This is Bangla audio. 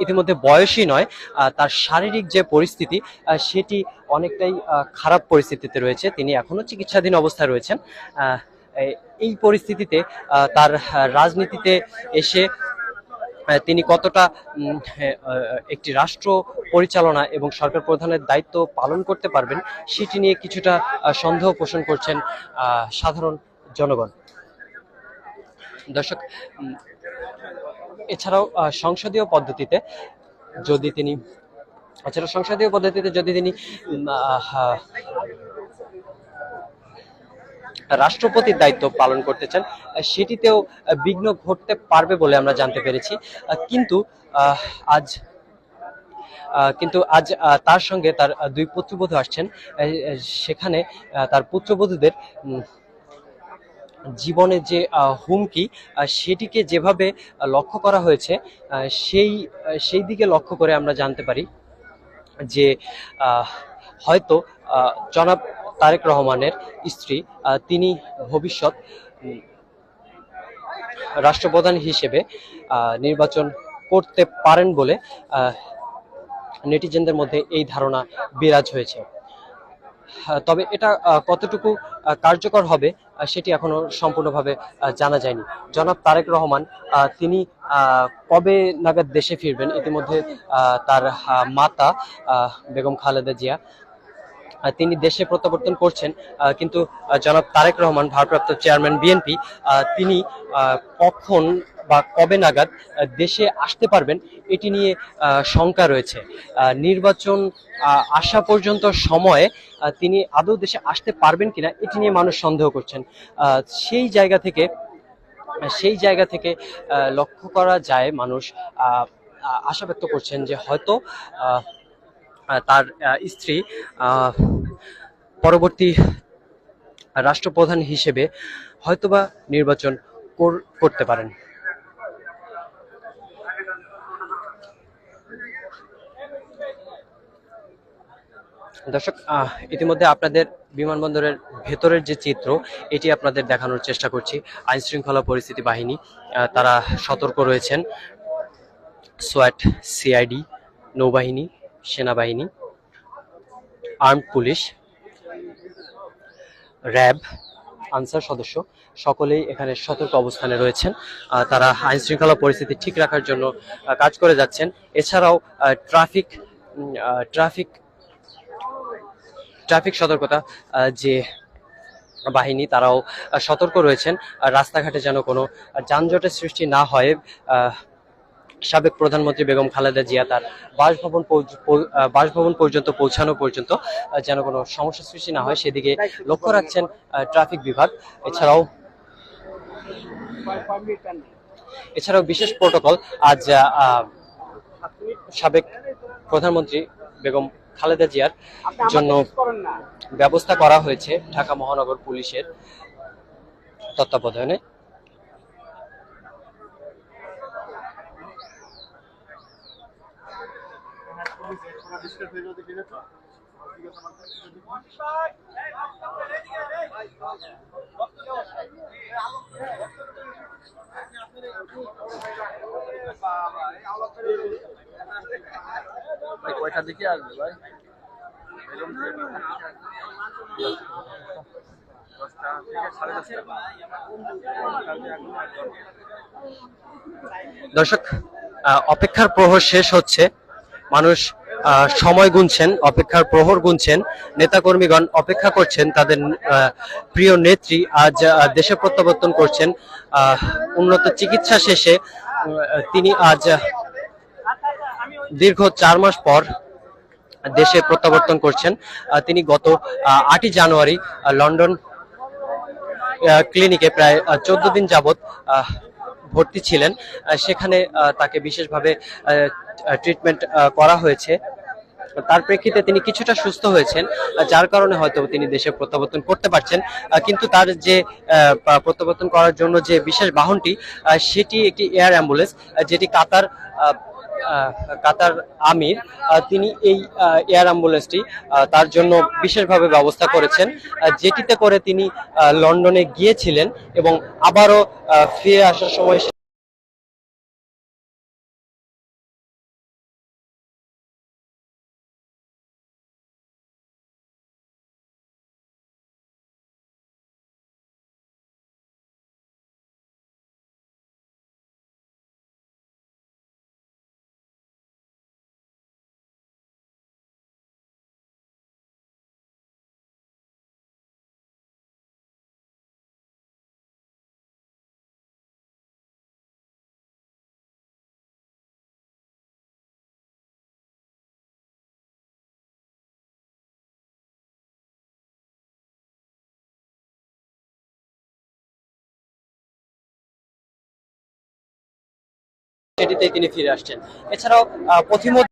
ইতিমধ্যে বয়সী নয় তার শারীরিক যে পরিস্থিতি সেটি অনেকটাই খারাপ পরিস্থিতিতে রয়েছে। তিনি এখনও চিকিৎসাধীন অবস্থায় রয়েছেন। এই- পরিস্থিতিতে তার রাজনীতিতে এসে তিনি কতটা হ্যাঁ, একটি রাষ্ট্র পরিচালনা এবং সরকার প্রধানের দায়িত্ব পালন করতে পারবেন সেটি নিয়ে কিছুটা সন্দেহ পোষণ করছেন সাধারণ জনগণ। দর্শক এছাড়াও সংসদীয় পদ্ধতিতে যদি তিনি এছাড়া সংসদীয় পদ্ধতিতে যদি তিনি রাষ্ট্রপতির দায়িত্ব পালন করতে চান, সেটিতেও বিঘ্ন ঘটতে পারবে বলে আমরা জানতে পেরেছি। কিন্তু আজ কিন্তু আজ তার সঙ্গে তার দুই পুত্রবধূ আসছেন। সেখানে তার পুত্রবধূদের জীবনের যে হুমকি সেটিকে যেভাবে লক্ষ্য করা হয়েছে সেই সেই দিকে লক্ষ্য করে আমরা জানতে পারি যে হয়তো জনাব তারেক রহমানের স্ত্রী তিনি ভবিষ্যৎ রাষ্ট্রপ্রধান হিসেবে নির্বাচন করতে পারেন বলে নেটিজেনদের মধ্যে এই ধারণা বিরাজ হয়েছে। তবে এটা কতটুকু কার্যকর হবে সেটি এখনও সম্পূর্ণভাবে জানা যায়নি। জনাব তারেক রহমান তিনি কবে নাগাদ দেশে ফিরবেন? ইতিমধ্যে তার মাতা বেগম খালেদা জিয়া তিনি দেশে প্রত্যাবর্তন করছেন কিন্তু জনাব তারেক রহমান, ভারপ্রাপ্ত চেয়ারম্যান বিএনপি তিনি কখন বা কবে নাগাদ দেশে আসতে পারবেন, এটি নিয়ে শঙ্কা রয়েছে। নির্বাচন আসা পর্যন্ত সময়ে তিনি আদৌ দেশে আসতে পারবেন কিনা, এটি নিয়ে মানুষ সন্দেহ করছেন। সেই জায়গা থেকে, সেই জায়গা থেকে লক্ষ্য করা যায় মানুষ আশা ব্যক্ত করছেন যে হয়তো তার স্ত্রী পরবর্তী রাষ্ট্রপ্রধান হিসেবে হয়তোবা নির্বাচন কর- করতে পারেন। দর্শক ইতিমধ্যে আপনাদের বিমানবন্দরের ভেতরের যে চিত্র, এটি আপনাদের দেখানোর চেষ্টা করছি। আইন শৃঙ্খলা পরিস্থিতি বাহিনী তারা সতর্ক রয়েছেন। সোয়াট সিআইডি, নৌবাহিনী, সেনাবাহিনী, আর্মড পুলিশ, র্যাব, আনসার সদস্য, সকলেই এখানে সতর্ক অবস্থানে রয়েছেন। তারা আইন শৃঙ্খলা পরিস্থিতি ঠিক রাখার জন্য কাজ করে যাচ্ছেন। এছাড়াও ট্রাফিক ট্রাফিক ট্রাফিক সতর্কতা যে বাহিনী, তারাও সতর্ক রয়েছেন। রাস্তাঘাটে যেন কোনো যানজটের সৃষ্টি না হয় সাবেক প্রধানমন্ত্রী বেগম খালেদা জিয়া তার বাসভবন বাসভবন পর্যন্ত পৌঁছানো পর্যন্ত যেন কোনো সমস্যা সৃষ্টি না হয়, সেদিকে লক্ষ্য রাখছেন ট্রাফিক বিভাগ। এছাড়াও এছাড়াও বিশেষ প্রোটোকল, আজ সাবেক প্রধানমন্ত্রী বেগম খালেদা জিয়ার জন্য ব্যবস্থা করা হয়েছে ঢাকা মহানগর পুলিশের তত্ত্বাবধানে। ভাই দিকে আসবে ভাই? দর্শক অপেক্ষার প্রহর শেষ হচ্ছে। মানুষ সময় গুনছেন, অপেক্ষার প্রহর গুনছেন। নেতাকর্মীগণ অপেক্ষা করছেন, তাদের প্রিয় নেত্রী আজ দেশে প্রত্যাবর্তন করছেন। উন্নত চিকিৎসা শেষে তিনি আজ দীর্ঘ চার মাস পর দেশে প্রত্যাবর্তন করছেন। তিনি গত আটই জানুয়ারি লন্ডন ক্লিনিকে প্রায় চোদ্দ দিন যাবৎ ভর্তি ছিলেন। সেখানে তাকে বিশেষভাবে ট্রিটমেন্ট করা হয়েছে। তার প্রেক্ষিতে তিনি কিছুটা সুস্থ হয়েছেন যার কারণে হয়তো তিনি দেশে প্রত্যাবর্তন করতে পারছেন। কিন্তু তার যে প্রত্যাবর্তন করার জন্য যে বিশেষ বাহনটি সেটি একটি এয়ার অ্যাম্বুলেন্স যেটি কাতার কাতার আমির তিনি এই এয়ার অ্যাম্বুলেন্সটি তার জন্য বিশেষভাবে ব্যবস্থা করেছেন যেটিতে করে তিনি লন্ডনে গিয়েছিলেন এবং আবারও ফিরে আসার সময় সেটিতে তিনি ফিরে আসছেন। এছাড়াও পথিমধ্যে